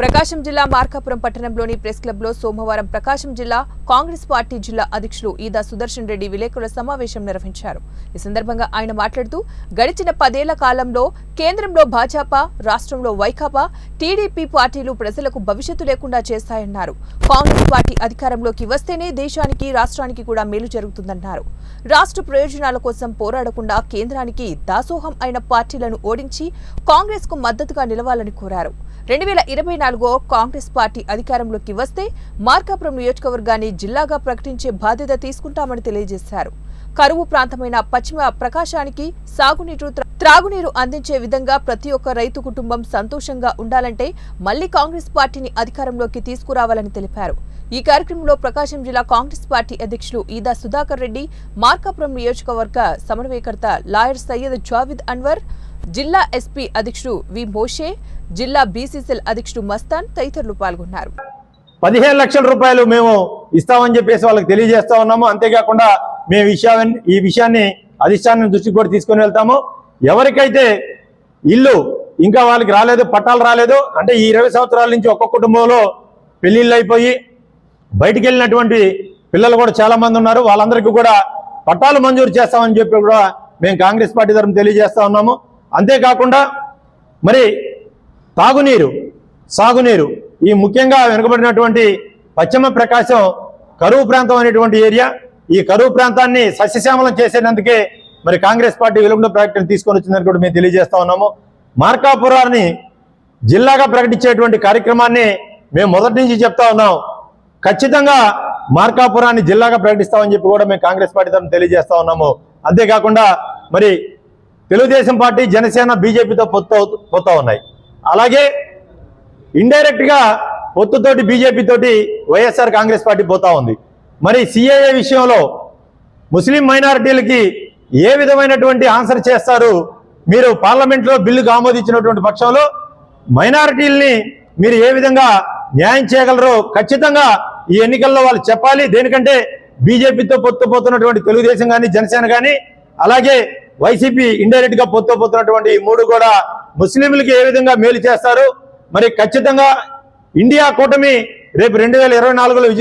ప్రకాశం జిల్లా మార్కాపురం పట్టణంలోని ప్రెస్ క్లబ్లో సోమవారం ప్రకాశం జిల్లా కాంగ్రెస్ పార్టీ జిల్లా అధ్యక్షులు ఈదా సుదర్శన్ రెడ్డి విలేకరుల సమావేశం నిర్వహించారు. ఈ సందర్భంగా ఆయన మాట్లాడుతూ గడిచిన పదేళ్ళ కాలంలో కేంద్రంలో భాజపా రాష్ట్రంలో వైకాపా టీడీపీ పార్టీలు ప్రజలకు భవిష్యత్తు లేకుండా చేస్తాయన్నారు. కాంగ్రెస్ పార్టీ అధికారంలోకి వస్తేనే దేశానికి రాష్ట్రానికి కూడా మేలు జరుగుతుందన్నారు. రాష్ట్ర ప్రయోజనాల కోసం పోరాడకుండా కేంద్రానికి దాసోహం అయిన పార్టీలను ఓడించి కాంగ్రెస్కు మద్దతుగా నిలవాలని కోరారు. రెండు వేల ఇరవై నాలుగో కాంగ్రెస్ పార్టీ అధికారంలోకి వస్తే మార్కాపురం నియోజకవర్గాన్ని జిల్లాగా ప్రకటించే బాధ్యత తీసుకుంటామని తెలియజేశారు. కరువు ప్రాంతమైన పశ్చిమ ప్రకాశానికి సాగునీరు త్రాగునీరు అందించే విధంగా ప్రతి ఒక్క రైతు కుటుంబం సంతోషంగా ఉండాలంటే మళ్ళీ కాంగ్రెస్ పార్టీని అధికారంలోకి తీసుకురావాలని తెలిపారు. ఈ కార్యక్రమంలో ప్రకాశం జిల్లా కాంగ్రెస్ పార్టీ అధ్యక్షులు ఈదా సుధాకర్ రెడ్డి మార్కాపురం నియోజకవర్గ సమన్వయకర్త లాయర్ సయ్యద్ జావిద్ అన్వర్ జిల్లా ఎస్పీ అధ్యక్షుడు వి మోషే జిల్లా బీసీసీఎల్ అధ్యక్షుడు మస్తాన్ తదితరులు పాల్గొన్నారు. పదిహేను లక్షల రూపాయలు మేము ఇస్తామని చెప్పేసి వాళ్ళకి తెలియజేస్తా ఉన్నాము. అంతేకాకుండా మేము విషయాన్ని ఈ విషయాన్ని అధిష్టానం దృష్టికి కూడా తీసుకొని వెళ్తాము. ఎవరికైతే ఇల్లు ఇంకా వాళ్ళకి రాలేదు పట్టాలు రాలేదు అంటే ఈ ఇరవై సంవత్సరాల నుంచి ఒక్కొక్క కుటుంబంలో పెళ్ళిళ్ళు అయిపోయి బయటికి వెళ్ళినటువంటి పిల్లలు కూడా చాలా మంది ఉన్నారు. వాళ్ళందరికీ కూడా పట్టాలు మంజూరు చేస్తామని చెప్పి కూడా మేము కాంగ్రెస్ పార్టీ తరఫున తెలియజేస్తా ఉన్నాము. అంతేకాకుండా మరి తాగునీరు సాగునీరు ఈ ముఖ్యంగా వెనుకబడినటువంటి పశ్చిమ ప్రకాశం కరువు ప్రాంతం అనేటువంటి ఏరియా ఈ కరువు ప్రాంతాన్ని సస్యశ్యామలం చేసేటందుకే మరి కాంగ్రెస్ పార్టీ వెలుగుండ ప్రకటన తీసుకొని వచ్చిందని కూడా మేము తెలియజేస్తా ఉన్నాము. మార్కాపురాన్ని జిల్లాగా ప్రకటించేటువంటి కార్యక్రమాన్ని మేము మొదటి నుంచి చెప్తా ఉన్నాం. ఖచ్చితంగా మార్కాపురాన్ని జిల్లాగా ప్రకటిస్తామని చెప్పి కూడా మేము కాంగ్రెస్ పార్టీ తరఫున తెలియజేస్తా ఉన్నాము. అంతేకాకుండా మరి తెలుగుదేశం పార్టీ జనసేన బీజేపీతో పొత్తు పొత్తు ఉన్నాయి. అలాగే ఇండైరెక్ట్గా పొత్తుతోటి బీజేపీతోటి వైఎస్ఆర్ కాంగ్రెస్ పార్టీ పోతా ఉంది. మరి సిఏఏ విషయంలో ముస్లిం మైనారిటీలకి ఏ విధమైనటువంటి ఆన్సర్ చేస్తారు? మీరు పార్లమెంట్లో బిల్లుకు ఆమోదించినటువంటి పక్షంలో మైనారిటీల్ని మీరు ఏ విధంగా న్యాయం చేయగలరో ఖచ్చితంగా ఈ ఎన్నికల్లో వాళ్ళు చెప్పాలి. దేనికంటే బీజేపీతో పొత్తు పోతున్నటువంటి తెలుగుదేశం కానీ జనసేన కానీ అలాగే వైసీపీ ఇండైరెక్ట్గా పొత్తు పోతున్నటువంటి ఈ మూడు కూడా ముస్లింలకి ఏ విధంగా మేలు చేస్తారు? మరి ఖచ్చితంగా ఇండియా కూటమి రేపు రెండు వేల ఇరవై నాలుగులో